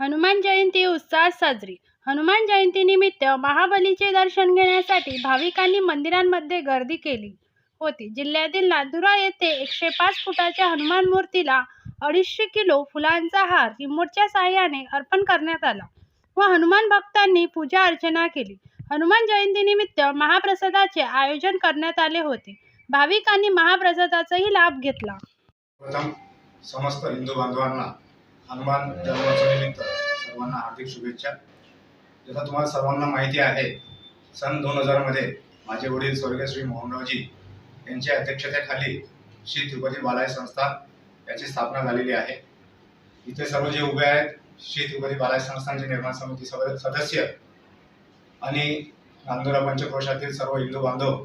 हनुमान जयंती उत्साहात साजरी. हनुमान जयंतीनिमित्त महाबलीचे दर्शन घेण्यासाठी भाविकांनी मंदिरांमध्ये गर्दी केली होती. जिल्ह्यातील नांदुरा येथे एकशे पाच फुटाच्या हनुमान मूर्तीला अडीचशे किलो फुलांचा हार रिमोटच्या साह्याने अर्पण करण्यात आला व हनुमान भक्तांनी पूजा अर्चना केली. हनुमान जयंतीनिमित्त महाप्रसादाचे आयोजन करण्यात आले होते. भाविकांनी महाप्रसादाचाही लाभ घेतला. प्रथम समस्त हिंदू बांधवांना हनुमान जन्मोत्सवानिमित्त सर्वांना हार्दिक शुभेच्छा. जसं तुम्हाला सर्वांना माहिती आहे सन दोन हजारमध्ये माझे वडील स्वर्गीय श्री मोहनरावजी यांच्या अध्यक्षतेखाली श्री तिरुपती बालाय संस्थान याची स्थापना झालेली आहे. इथे सर्व जे उभे आहेत श्री तिरुपती बालाय संस्थानचे निर्माण समिती सर्व सदस्य आणि नांदुरा पंचक्रोशातील सर्व हिंदू बांधव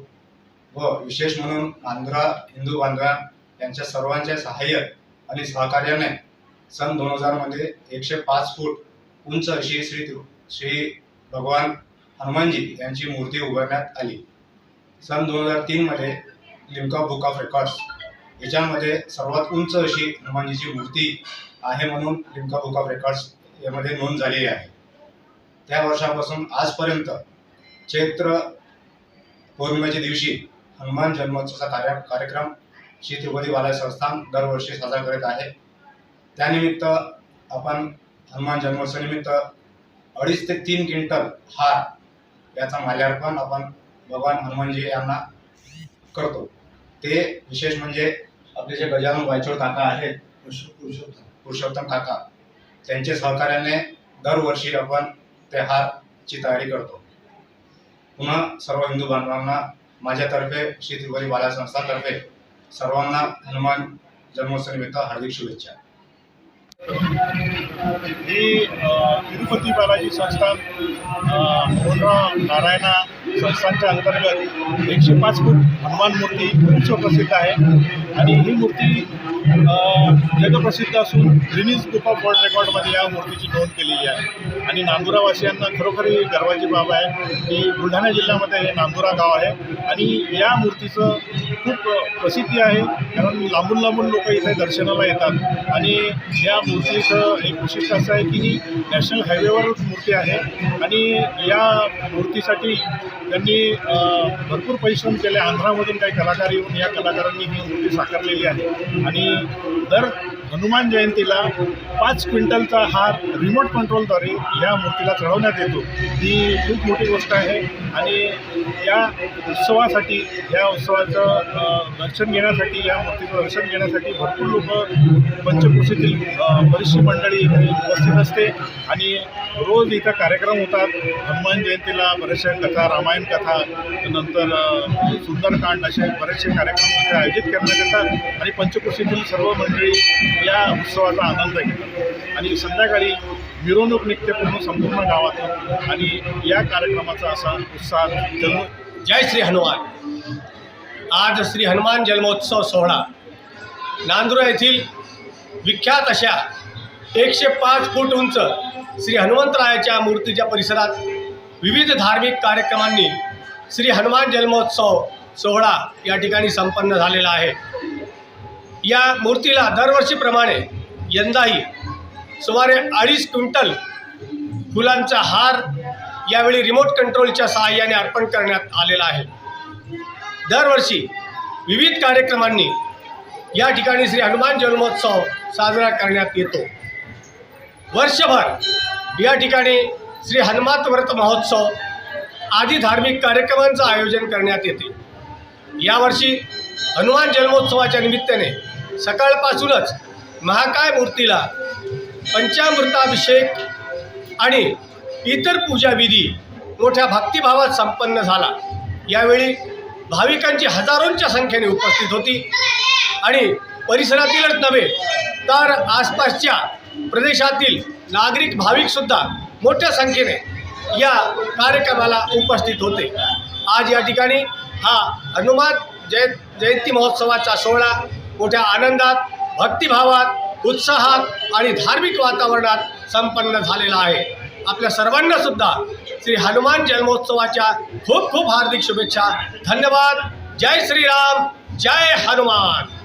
व विशेष म्हणून नांदुरा हिंदू बांधवा यांच्या सर्वांच्या सहाय्य आणि सहकार्याने सन दोन हजारमध्ये एकशे पाच फूट उंच अशी श्री श्री भगवान हनुमानजी यांची मूर्ती उभारण्यात आली. सन दोन हजार तीनमध्ये लिम्का बुक ऑफ रेकॉर्ड्स याच्यामध्ये सर्वात उंच अशी हनुमानजीची मूर्ती आहे म्हणून लिम्का बुक ऑफ रेकॉर्ड्स यामध्ये नोंद झालेली आहे. त्या वर्षापासून आजपर्यंत चैत्र पौर्णिमेच्या दिवशी हनुमान जन्मोत्सवाचा कार्य कार्यक्रम श्री तिरुपती बालाजी संस्थान दरवर्षी साजरा करत आहे. त्यानिमित्त आपण हनुमान जन्मोत्सवानिमित्त अडीच ते तीन क्विंटल हार याचा माल्यार्पण आपण भगवान हनुमानजी यांना करतो. ते विशेष म्हणजे आपले जे गजानन वायचोड काका आहेत पुरुषोत्तम पुरुषोत्तम काका त्यांच्या सहकार्याने दरवर्षी आपण ते हारची तयारी करतो. पुन्हा सर्व हिंदू बांधवांना माझ्यातर्फे श्री तिरुपती बालाजी संस्थातर्फे सर्वांना हनुमान जन्मोत्सवानिमित्त हार्दिक शुभेच्छा. ही तिरुपती बालाजी संस्थान अ, मोहनराव नारायणा संस्थानच्या अंतर्गत एकशे पाच फूट हनुमान मूर्ती विश्वप्रसिद्ध प्रसिद्ध आहे. आणि ही मूर्ती जगप्रसिद्ध असून ग्रिनीज बुक ऑफ वर्ल्ड रेकॉर्डमध्ये या मूर्तीची नोंद केलेली आहे. आणि नांदुरावासियांना खरोखरी गर्वाची बाब आहे की बुलढाणा जिल्ह्यामध्ये हे नांदुरा गाव आहे आणि या मूर्तीचं खूप प्रसिद्धी आहे कारण लांबून लांबून लोक इथे दर्शनाला येतात. आणि या मूर्तीचं एक विशिष्ट असं आहे की ही नॅशनल हायवेवरच मूर्ती आहे आणि या मूर्तीसाठी त्यांनी भरपूर परिश्रम केले. आंध्रामधून काही कलाकार येऊन या कलाकारांनी ही मूर्ती साकारलेली आहे. आणि દર हनुमान जयंतीला पाच क्विंटलचा हार रिमोट कंट्रोलद्वारे या मूर्तीला चढवण्यात येतो. ही खूप मोठी गोष्ट आहे आणि या उत्सवासाठी या उत्सवाचं दर्शन घेण्यासाठी या मूर्तीचं दर्शन घेण्यासाठी भरपूर लोक पंचकृषीतील बरीचशी मंडळी इथे उपस्थित असते आणि रोज इथं कार्यक्रम होतात. हनुमान जयंतीला बऱ्याचशा कथा रामायण कथा नंतर सुंदरकांड असे बरेचसे कार्यक्रम इथे आयोजित करण्यात येतात आणि पंचकृषीतील सर्व मंडळी या उत्सवाचा आनंद घेतला. आणि संध्याकाळी मिरवणूक निघते पूर्ण संपूर्ण गावातून आणि या कार्यक्रमाचा असा उत्साह जन्म जय श्री हनुमान. आज श्री हनुमान जन्मोत्सव सोहळा. नांदुरा येथील विख्यात अशा एकशे पाच फूट उंच श्री हनुमंतरायाच्या मूर्तीच्या परिसरात विविध धार्मिक कार्यक्रमांनी श्री हनुमान जन्मोत्सव सोहळा या ठिकाणी संपन्न झालेला आहे. या मूर्तीला दरवर्षीप्रमाणे यंदाही सुमारे अडीच क्विंटल फुलांचा हार यावेळी रिमोट कंट्रोलच्या सहाय्याने अर्पण करण्यात आलेला आहे. दरवर्षी विविध कार्यक्रमांनी या ठिकाणी श्री हनुमान जन्मोत्सव साजरा करण्यात येतो. वर्षभर या ठिकाणी श्री हनुमात व्रत महोत्सव आदी धार्मिक कार्यक्रमांचं आयोजन करण्यात येते. यावर्षी हनुमान जन्मोत्सवाच्या निमित्ताने सकाळपासूनच महाकाय मूर्तीला पंचामृताभिषेक आणि इतर पूजाविधी मोठ्या भक्तिभावात संपन्न झाला. यावेळी भाविकांची हजारोंच्या संख्येने उपस्थित होती आणि परिसरातीलच नव्हे तर आसपासच्या प्रदेशातील नागरिक भाविकसुद्धा मोठ्या संख्येने या कार्यक्रमाला उपस्थित होते. आज या ठिकाणी हा हनुमान जय जयंती महोत्सवाचा सोहळा मोठ्या आनंदात भक्तिभावात उत्साहात आणि धार्मिक वातावरणात संपन्न झालेला आहे. आपल्या सर्वांना सुद्धा श्री हनुमान जन्मोत्सवाच्या खूप खूप हार्दिक शुभेच्छा. धन्यवाद. जय श्रीराम. जय हनुमान.